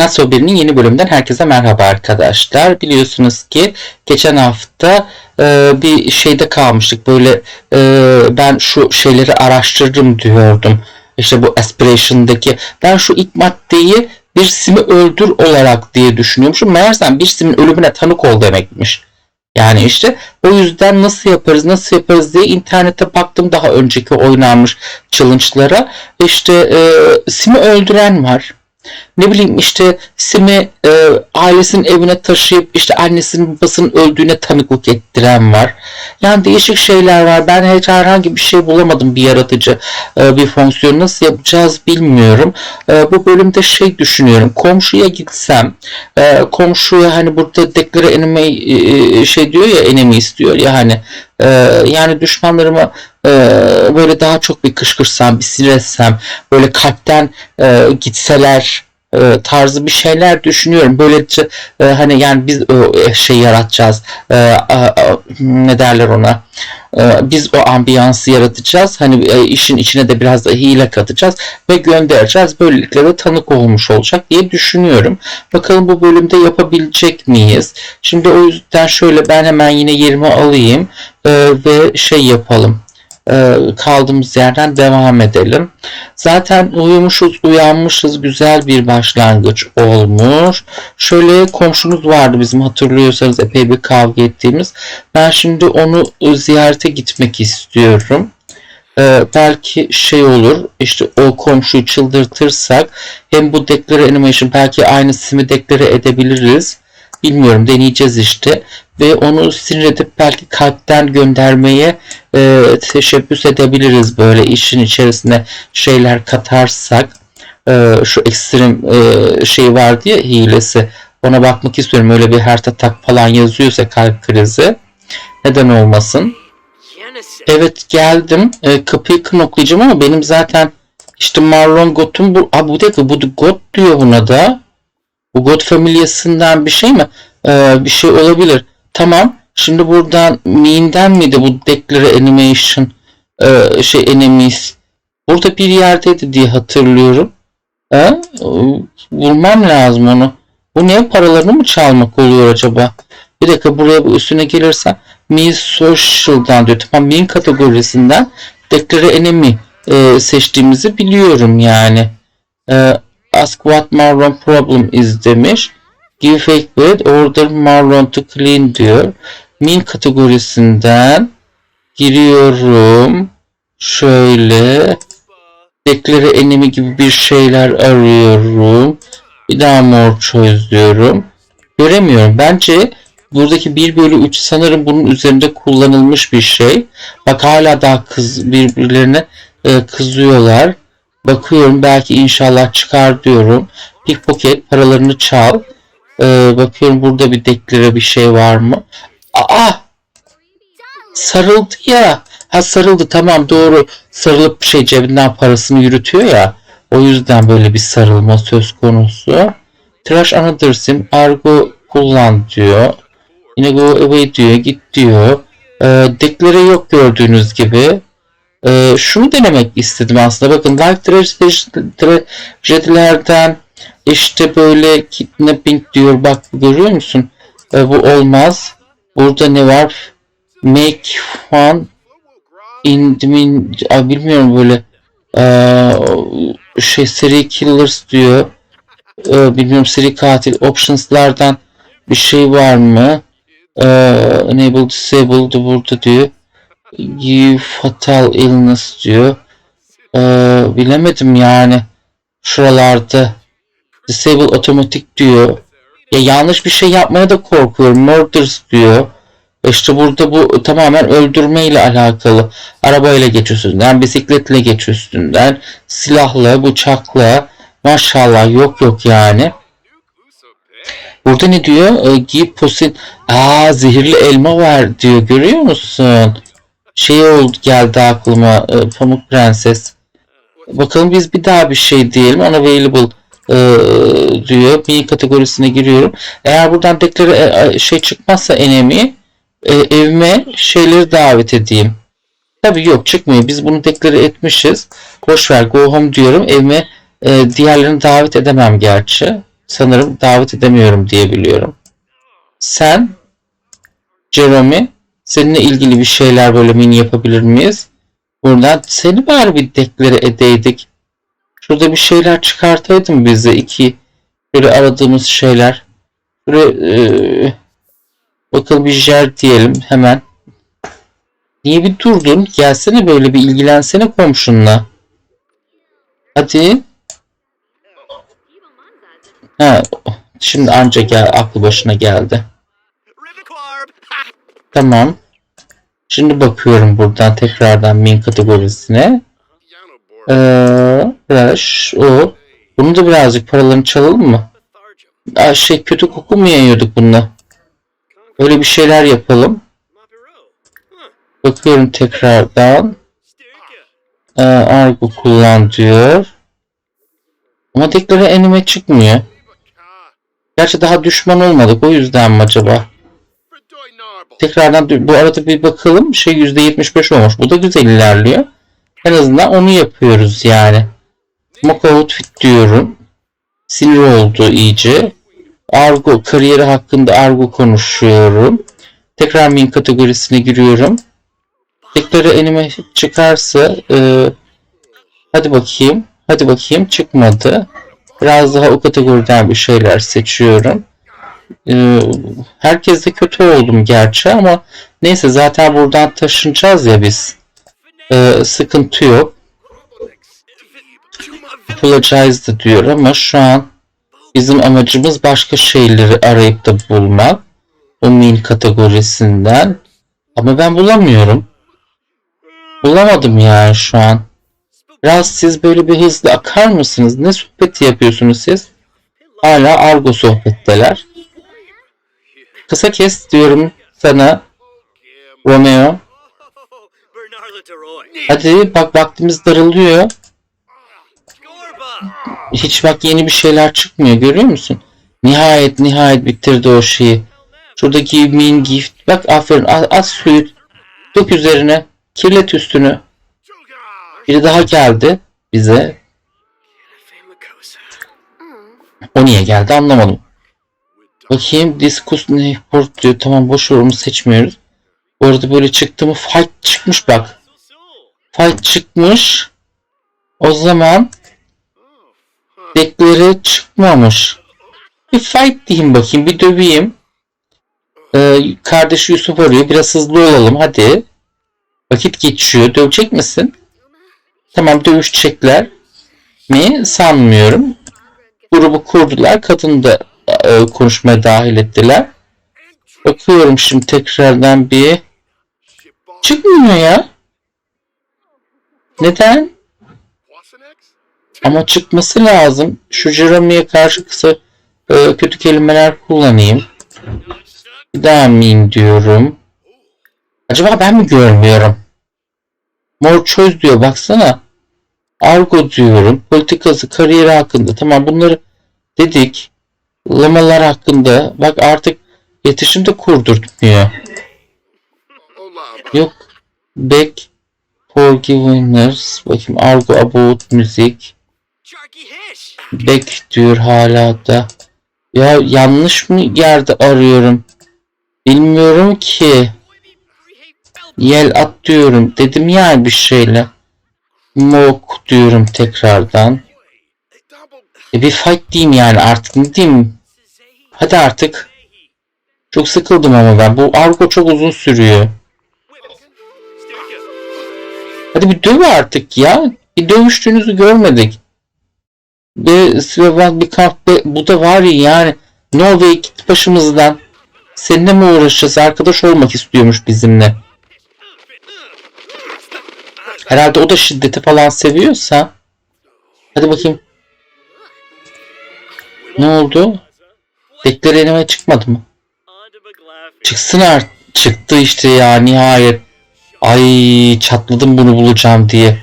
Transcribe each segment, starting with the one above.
Nasıl birinin yeni bölümünden herkese merhaba arkadaşlar. Biliyorsunuz ki geçen hafta e, bir şeyde kalmıştık. Böyle e, ben şu şeyleri araştırdım diyordum. İşte bu aspiration'daki ben şu ilk maddeyi bir simi öldür olarak diye düşünüyormuşum. Meğersem bir simin ölümüne tanık ol demekmiş. Yani işte o yüzden nasıl yaparız nasıl yaparız diye internette baktım daha önceki oynanmış challenge'lara. İşte e, Sim'i öldüren var. Ne bileyim işte Sim'i e, ailesinin evine taşıyıp işte annesinin babasının öldüğüne tanıklık ettiren var. Yani değişik şeyler var. Ben hiç herhangi bir şey bulamadım bir yaratıcı e, bir fonksiyon nasıl yapacağız bilmiyorum. E, bu bölümde şey düşünüyorum. Komşuya gitsem e, komşuya hani burada deklare enemy e, şey diyor ya enemy istiyor ya hani e, yani düşmanlarıma e, böyle daha çok bir kışkırsam bir sinir etsem böyle kalpten e, gitseler e, tarzı bir şeyler düşünüyorum. Böylece e, hani yani biz o şey yaratacağız. E, a- a- ne derler ona? E, biz o ambiyansı yaratacağız. Hani e, işin içine de biraz da hile katacağız ve göndereceğiz. Böylelikle de tanık olmuş olacak diye düşünüyorum. Bakalım bu bölümde yapabilecek miyiz? Şimdi o yüzden şöyle ben hemen yine yerimi alayım e, ve şey yapalım e, kaldığımız yerden devam edelim. Zaten uyumuşuz, uyanmışız. Güzel bir başlangıç olmuş. Şöyle komşumuz vardı bizim hatırlıyorsanız epey bir kavga ettiğimiz. Ben şimdi onu ziyarete gitmek istiyorum. Ee, belki şey olur işte o komşuyu çıldırtırsak hem bu declare animation belki aynı simi deklare edebiliriz. Bilmiyorum deneyeceğiz işte ve onu sinir edip belki kalpten göndermeye e, teşebbüs edebiliriz böyle işin içerisine şeyler katarsak. E, şu ekstrem e, şey vardı ya hilesi. Ona bakmak istiyorum. Öyle bir heart attack falan yazıyorsa kalp krizi neden olmasın? Evet geldim. E, kapıyı knoklayacağım ama benim zaten işte Marlon Gott'un bu Aa, bu dakika bu God diyor buna da. Bu God familyasından bir şey mi? Ee, bir şey olabilir tamam. Şimdi buradan Mean'den miydi bu Declare Animation e, şey enemies? Burada bir yerdeydi diye hatırlıyorum. Ha? vurmam lazım onu. Bu ne? Paralarını mı çalmak oluyor acaba? Bir dakika buraya bu üstüne gelirsem Me Social'dan diyor. Tamam Mean kategorisinden Declare Enemy e, seçtiğimizi biliyorum yani. E, Ask what Marlon problem is demiş Give fake bed order Marlon to clean diyor. Min kategorisinden giriyorum. Şöyle declare enemy gibi bir şeyler arıyorum. Bir daha more choice diyorum. Göremiyorum. Bence buradaki 1 bölü 3 sanırım bunun üzerinde kullanılmış bir şey. Bak hala daha kız birbirlerine e, kızıyorlar. Bakıyorum belki inşallah çıkar diyorum. Pickpocket paralarını çal. Ee, bakıyorum burada bir deklare bir şey var mı? Aa! Sarıldı ya. Ha sarıldı tamam doğru. Sarılıp şey cebinden parasını yürütüyor ya. O yüzden böyle bir sarılma söz konusu. Trash another sim. Argo kullan diyor. Yine go away diyor. Git diyor. Ee, deklare yok gördüğünüz gibi. Ee, şunu denemek istedim aslında. Bakın life tragedy- tragedilerden işte böyle kidnapping diyor. Bak görüyor musun? Ee, bu olmaz. Burada ne var? Make fun in min Aa, bilmiyorum böyle ee, şey seri killers diyor. Ee, bilmiyorum seri katil optionslardan bir şey var mı? Ee, enable disabled burada diyor. Give fatal illness diyor. Ee, bilemedim yani. Şuralarda disable otomatik diyor. Ya yanlış bir şey yapmaya da korkuyorum. Murders diyor. İşte burada bu tamamen öldürme ile alakalı. Arabayla geç üstünden, bisikletle geç üstünden, silahla, bıçakla. Maşallah yok yok yani. Burada ne diyor? E, posin. Aa zehirli elma var diyor. Görüyor musun? Şey oldu geldi aklıma. e, Pamuk Prenses. Bakalım biz bir daha bir şey diyelim. Unavailable e, diyor. Bir kategorisine giriyorum. Eğer buradan deklare e, şey çıkmazsa enemy e, evime şeyleri davet edeyim. Tabii yok çıkmıyor. Biz bunu deklare etmişiz. Boş ver go home diyorum. Evime e, diğerlerini davet edemem gerçi. sanırım davet edemiyorum diye biliyorum. Sen Jeremy seninle ilgili bir şeyler böyle mini yapabilir miyiz? Buradan seni bari bir deklare edeydik. Şurada bir şeyler çıkartaydın bize iki böyle aradığımız şeyler. Böyle eee, bakalım bir jer diyelim hemen. Niye bir durdun? Gelsene böyle bir ilgilensene komşunla. Hadi. Ha, şimdi anca gel, aklı başına geldi. Tamam. Şimdi bakıyorum buradan tekrardan min kategorisine. Ee, o. Bunu da birazcık paralarını çalalım mı? Aa, şey kötü koku mu yayıyorduk bununla? Öyle bir şeyler yapalım. Bakıyorum tekrardan. Ee, argo kullan diyor. Ama deklare anime çıkmıyor. Gerçi daha düşman olmadık o yüzden mi acaba? Tekrardan bu arada bir bakalım. Şey %75 olmuş. Bu da güzel ilerliyor. En azından onu yapıyoruz yani. Mock outfit diyorum. Sinir oldu iyice. Argo kariyeri hakkında argo konuşuyorum. Tekrar min kategorisine giriyorum. Tekrar anime çıkarsa e, hadi bakayım. Hadi bakayım çıkmadı. Biraz daha o kategoriden bir şeyler seçiyorum. Ee, herkes de kötü oldum gerçi ama neyse zaten buradan taşınacağız ya biz. Ee, sıkıntı yok. Apologize diyor ama şu an bizim amacımız başka şeyleri arayıp da bulmak. O min kategorisinden. Ama ben bulamıyorum. Bulamadım yani şu an. Biraz siz böyle bir hızlı akar mısınız? Ne sohbeti yapıyorsunuz siz? Hala argo sohbetteler. Kısa kes diyorum sana Romeo. Hadi bak vaktimiz daralıyor. Hiç bak yeni bir şeyler çıkmıyor görüyor musun? Nihayet nihayet bitirdi o şeyi. Şuradaki min gift. Bak aferin az, az suyu dök üzerine. Kirlet üstünü. Biri daha geldi bize. O niye geldi anlamadım. Bakayım diskus ne diyor. Tamam boş onu seçmiyoruz. Bu arada böyle çıktı mı fight çıkmış bak. Fight çıkmış. O zaman dekleri çıkmamış. Bir fight diyeyim bakayım. Bir döveyim. Ee, kardeşi Yusuf arıyor. Biraz hızlı olalım hadi. Vakit geçiyor. Dövecek misin? Tamam dövüşecekler mi? Sanmıyorum. Grubu kurdular. Kadın da e, konuşmaya dahil ettiler. Bakıyorum şimdi tekrardan bir. Çıkmıyor ya. Neden? Ama çıkması lazım. Şu Jeremy'ye karşı kısa e, kötü kelimeler kullanayım. Bir daha min diyorum. Acaba ben mi görmüyorum? Mor çöz diyor baksana. Argo diyorum. Politikası, kariyeri hakkında. Tamam bunları dedik. Lamalar hakkında. Bak artık iletişim de kurdurtmuyor. Yok. Back Forgiveness. Bakayım Argo About Music. Back diyor hala da. Ya yanlış mı yerde arıyorum? Bilmiyorum ki. Yel at diyorum. Dedim ya bir şeyle. Mok diyorum tekrardan. E bir fight diyeyim yani artık ne diyeyim? Hadi artık. Çok sıkıldım ama ben. Bu argo çok uzun sürüyor. Hadi bir döv artık ya. Bir dövüştüğünüzü görmedik. Bir Slovan bir kamp bu da var ya yani. Norveç git başımızdan. Seninle mi uğraşacağız? Arkadaş olmak istiyormuş bizimle. Herhalde o da şiddeti falan seviyorsa. Hadi bakayım. Ne oldu? Bekler elime çıkmadı mı? Çıksın artık. Çıktı işte ya nihayet. Ay çatladım bunu bulacağım diye.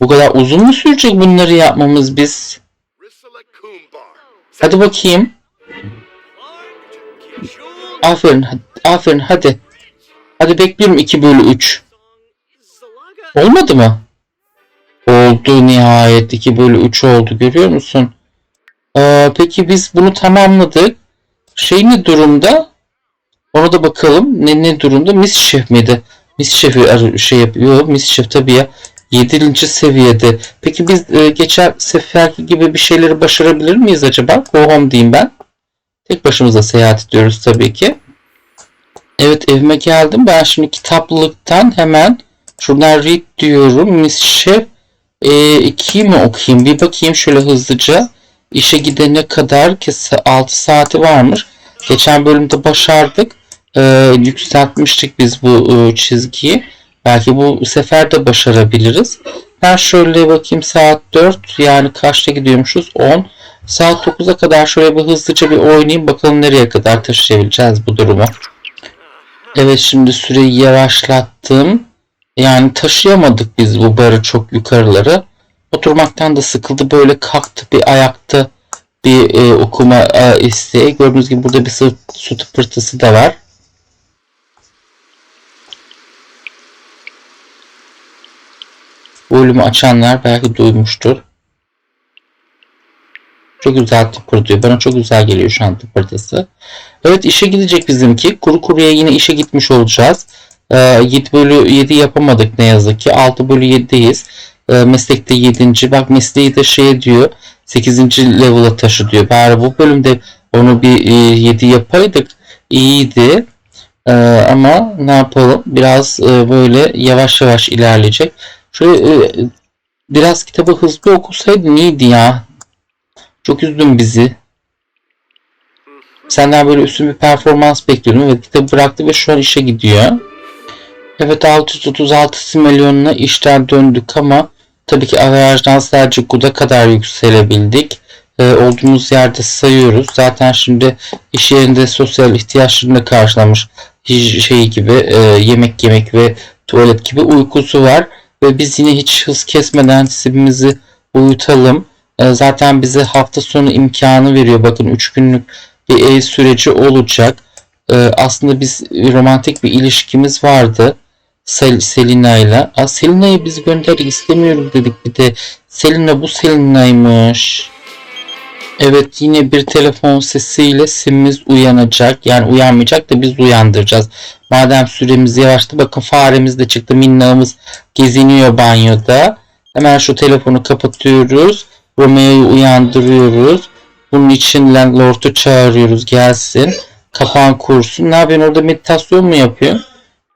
Bu kadar uzun mu sürecek bunları yapmamız biz? Hadi bakayım. Aferin. Aferin hadi. Hadi bekliyorum 2 bölü 3. Zalaga. Olmadı mı? Oldu nihayet 2 bölü 3 oldu görüyor musun? Ee, peki biz bunu tamamladık. Şey ne durumda? Ona da bakalım. Ne ne durumda? Miss Chef miydi? Miss Chef'i ar- şey yapıyor. Miss Chef tabii ya. 7. seviyede. Peki biz e, geçen seferki gibi bir şeyleri başarabilir miyiz acaba? Go home diyeyim ben. Tek başımıza seyahat ediyoruz tabii ki. Evet evime geldim. Ben şimdi kitaplılıktan hemen şuradan read diyorum. Miss Chef e, 2'yi mi okuyayım? Bir bakayım şöyle hızlıca. İşe gidene kadar ki 6 saati varmış. Geçen bölümde başardık. E, yükseltmiştik biz bu e, çizgiyi. Belki bu sefer de başarabiliriz. Ben şöyle bakayım saat 4 yani kaçta gidiyormuşuz? 10. Saat 9'a kadar şöyle bir hızlıca bir oynayayım bakalım nereye kadar taşıyabileceğiz bu durumu. Evet şimdi süreyi yavaşlattım. Yani taşıyamadık biz bu barı çok yukarıları. Oturmaktan da sıkıldı böyle kalktı bir ayakta bir e, okuma e, isteği. Gördüğünüz gibi burada bir su, su tıpırtısı da var. Bu bölümü açanlar belki duymuştur. Çok güzel tıpırdıyor. Bana çok güzel geliyor şu an tıpırtısı. Evet işe gidecek bizimki. Kuru kuruya yine işe gitmiş olacağız. Ee, 7 bölü 7 yapamadık ne yazık ki. 6 bölü 7'deyiz. Ee, meslekte 7. Bak mesleği de şey diyor. 8. level'a taşı diyor. Bari bu bölümde onu bir e, 7 yapaydık. iyiydi. Ee, ama ne yapalım? Biraz e, böyle yavaş yavaş ilerleyecek. Şöyle e, biraz kitabı hızlı okusaydı iyiydi ya. Çok üzdün bizi. Senden böyle üstün bir performans bekliyordum ve kitabı bıraktı ve şu an işe gidiyor. Evet 636 milyonuna işten döndük ama tabii ki averajdan sadece guda kadar yükselebildik. Ee, olduğumuz yerde sayıyoruz. Zaten şimdi iş yerinde sosyal ihtiyaçlarını karşılamış şey gibi e, yemek yemek ve tuvalet gibi uykusu var. Ve biz yine hiç hız kesmeden sibimizi uyutalım. E, zaten bize hafta sonu imkanı veriyor. Bakın 3 günlük bir ev süreci olacak. E, aslında biz romantik bir ilişkimiz vardı. Sel Selina ile. Aa, Selina'yı biz gönderdik istemiyoruz dedik bir de. Selina bu Selina'ymış. Evet yine bir telefon sesiyle simimiz uyanacak. Yani uyanmayacak da biz uyandıracağız. Madem süremiz yavaştı bakın faremiz de çıktı. Minnağımız geziniyor banyoda. Hemen şu telefonu kapatıyoruz. Romeo'yu uyandırıyoruz. Bunun için landlord'u çağırıyoruz gelsin. Kapan kursun. Ne yapıyorsun orada meditasyon mu yapıyorsun?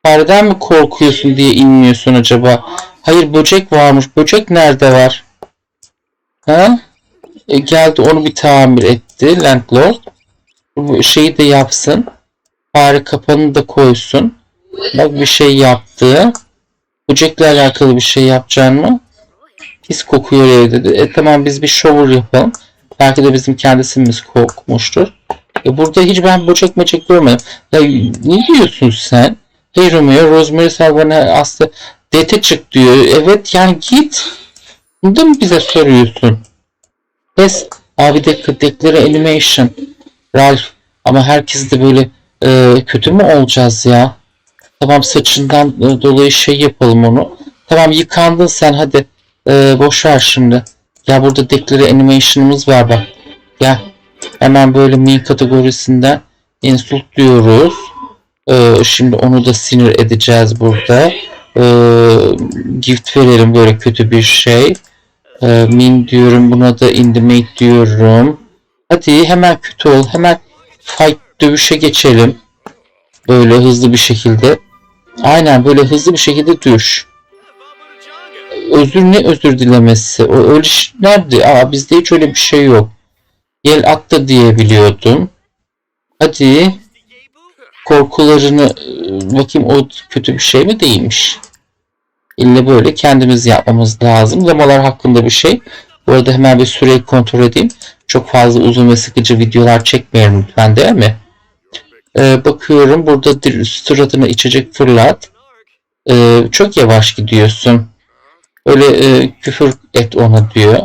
Fareden mi korkuyorsun diye inmiyorsun acaba? Hayır böcek varmış. Böcek nerede var? Ha? E, geldi onu bir tamir etti landlord. Bu şeyi de yapsın. Fare kapanı da koysun. Bak bir şey yaptı. Böcekle alakalı bir şey yapacaksın mı? Pis kokuyor evde de. E tamam biz bir shower yapalım. Belki de bizim kendisimiz kokmuştur. E burada hiç ben böcek böcek görmedim. Ya ne diyorsun sen? Hey Romeo, Rosemary sen bana aslı dete çık diyor. Evet yani git. Mı bize soruyorsun? Pes. Abi de dekları animation. Ralph. Ama herkes de böyle e, kötü mü olacağız ya? Tamam saçından dolayı şey yapalım onu. Tamam yıkandın sen hadi. E, boş ver şimdi. Ya burada dekları animation'ımız var bak. Gel. Hemen böyle min kategorisinden insult diyoruz. Ee, şimdi onu da sinir edeceğiz burada. Ee, gift verelim böyle kötü bir şey. Ee, min diyorum buna da intimate diyorum. Hadi hemen kötü ol. Hemen fight dövüşe geçelim. Böyle hızlı bir şekilde. Aynen böyle hızlı bir şekilde düş. Özür ne özür dilemesi? O öyle nerede? Aa bizde hiç öyle bir şey yok. Gel at da diyebiliyordum. Hadi korkularını e, bakayım o kötü bir şey mi değilmiş. İlle böyle kendimiz yapmamız lazım. Lamalar hakkında bir şey. Bu arada hemen bir süreyi kontrol edeyim. Çok fazla uzun ve sıkıcı videolar çekmeyelim lütfen değil mi? Ee, bakıyorum burada suratına içecek fırlat. Ee, çok yavaş gidiyorsun. Öyle e, küfür et ona diyor.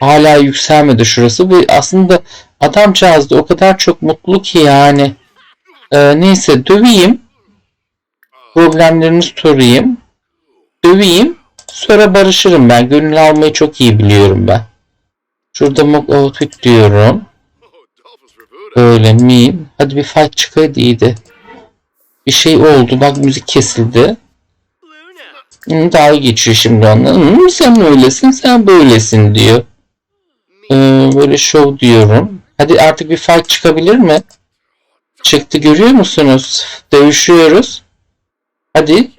Hala yükselmedi şurası. Bu aslında adamcağız da o kadar çok mutlu ki yani. Ee, neyse döveyim. Problemlerini sorayım. Döveyim. Sonra barışırım ben. Gönül almayı çok iyi biliyorum ben. Şurada mock diyorum. Böyle miyim? Hadi bir fight çıkaydı iyiydi. Bir şey oldu. Bak müzik kesildi. Dalga geçiyor şimdi onunla. Hı, sen öylesin, sen böylesin diyor. Ee, böyle show diyorum. Hadi artık bir fight çıkabilir mi? Çıktı görüyor musunuz? Dövüşüyoruz. Hadi.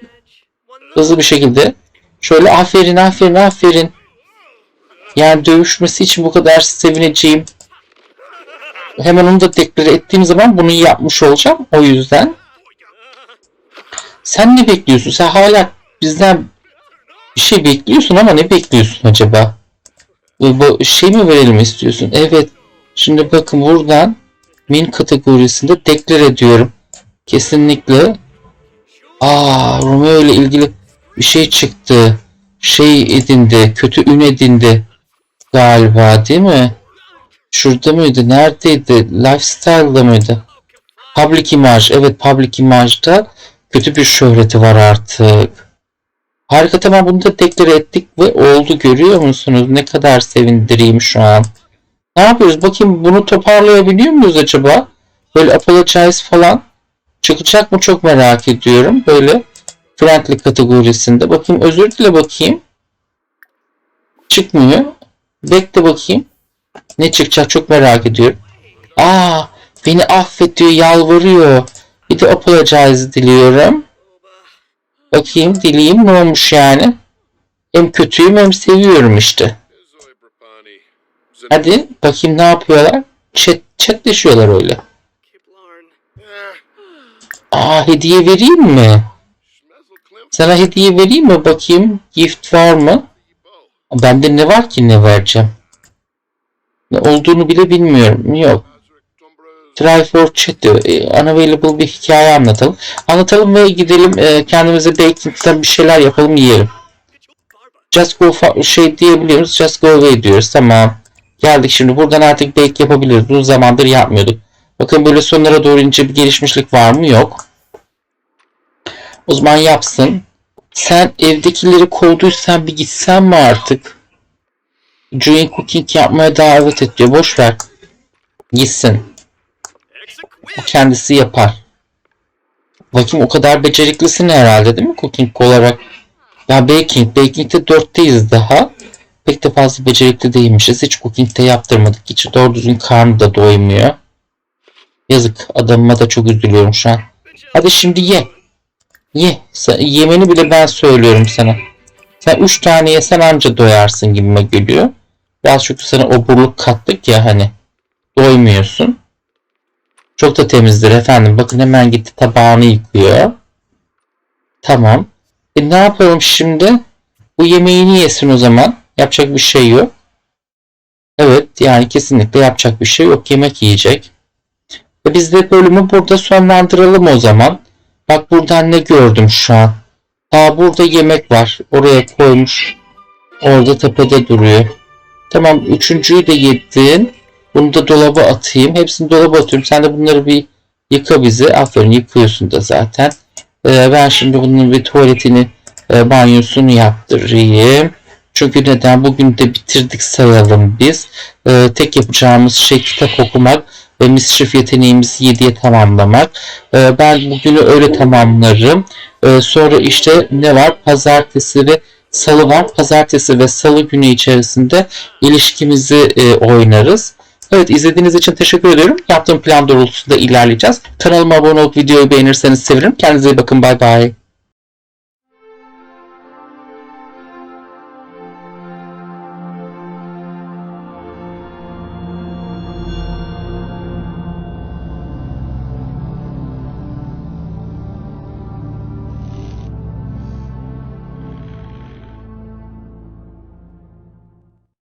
Hızlı bir şekilde. Şöyle aferin aferin aferin. Yani dövüşmesi için bu kadar sevineceğim. Hemen onu da deklare ettiğim zaman bunu yapmış olacağım. O yüzden. Sen ne bekliyorsun? Sen hala bizden bir şey bekliyorsun ama ne bekliyorsun acaba? Bu, şey mi verelim istiyorsun? Evet. Şimdi bakın buradan min kategorisinde deklare ediyorum. Kesinlikle. Aa Romeo ile ilgili bir şey çıktı. Şey edindi. Kötü ün edindi. Galiba değil mi? Şurada mıydı? Neredeydi? Lifestyle'da mıydı? Public image. Evet public image'da kötü bir şöhreti var artık. Harika tamam bunu da deklare ettik ve oldu görüyor musunuz? Ne kadar sevindireyim şu an. Ne yapıyoruz? Bakayım bunu toparlayabiliyor muyuz acaba? Böyle apologize falan çıkacak mı çok merak ediyorum. Böyle friendly kategorisinde. Bakayım özür dile bakayım. Çıkmıyor. Bekle bakayım. Ne çıkacak çok merak ediyorum. Aa beni affet diyor yalvarıyor. Bir de apologize diliyorum. Bakayım dileyim ne olmuş yani. Hem kötüyüm hem seviyorum işte. Hadi bakayım ne yapıyorlar. Chat, chatleşiyorlar öyle. Aa hediye vereyim mi? Sana hediye vereyim mi? Bakayım gift var mı? Bende ne var ki ne vereceğim? Ne olduğunu bile bilmiyorum. Yok. Try for chat. E, unavailable bir hikaye anlatalım. Anlatalım ve gidelim e, kendimize baking'den bir şeyler yapalım yiyelim. Just go şey diyebiliyoruz. Just go away diyoruz. Tamam. Geldik şimdi. Buradan artık bake yapabiliriz. Uzun zamandır yapmıyorduk. Bakın böyle sonlara doğru ince bir gelişmişlik var mı? Yok. O zaman yapsın. Sen evdekileri kovduysan bir gitsen mi artık? Join cooking yapmaya davet et diyor. Boş ver. Gitsin. O kendisi yapar. Bakayım o kadar beceriklisin herhalde değil mi cooking olarak? Ya baking. Baking'de dörtteyiz daha. Pek de fazla becerikli değilmişiz. Hiç cooking'de yaptırmadık. Hiç doğru düzgün karnı da doymuyor. Yazık. Adamıma da çok üzülüyorum şu an. Hadi şimdi ye. Ye. Sen, yemeni bile ben söylüyorum sana. Sen üç tane yesen anca doyarsın gibime geliyor. Biraz çünkü sana oburluk kattık ya hani. Doymuyorsun. Çok da temizdir efendim. Bakın hemen gitti tabağını yıkıyor. Tamam. E ne yapalım şimdi? Bu yemeğini yesin o zaman. Yapacak bir şey yok. Evet yani kesinlikle yapacak bir şey yok. Yemek yiyecek. E biz de bölümü burada sonlandıralım o zaman. Bak buradan ne gördüm şu an. Aa burada yemek var. Oraya koymuş. Orada tepede duruyor. Tamam üçüncüyü de yedin. Bunu da dolaba atayım. Hepsini dolaba atıyorum. Sen de bunları bir yıka bizi. Aferin yıkıyorsun da zaten. Ee, ben şimdi bunun bir tuvaletini e, banyosunu yaptırayım. Çünkü neden? Bugün de bitirdik sayalım biz. Ee, tek yapacağımız şey kitap okumak ve mischief yeteneğimizi 7'ye tamamlamak. Ee, ben bugünü öyle tamamlarım. Ee, sonra işte ne var? Pazartesi ve salı var. Pazartesi ve salı günü içerisinde ilişkimizi e, oynarız. Evet izlediğiniz için teşekkür ediyorum. Yaptığım plan doğrultusunda ilerleyeceğiz. Kanalıma abone olup videoyu beğenirseniz sevinirim. Kendinize iyi bakın. Bay bay.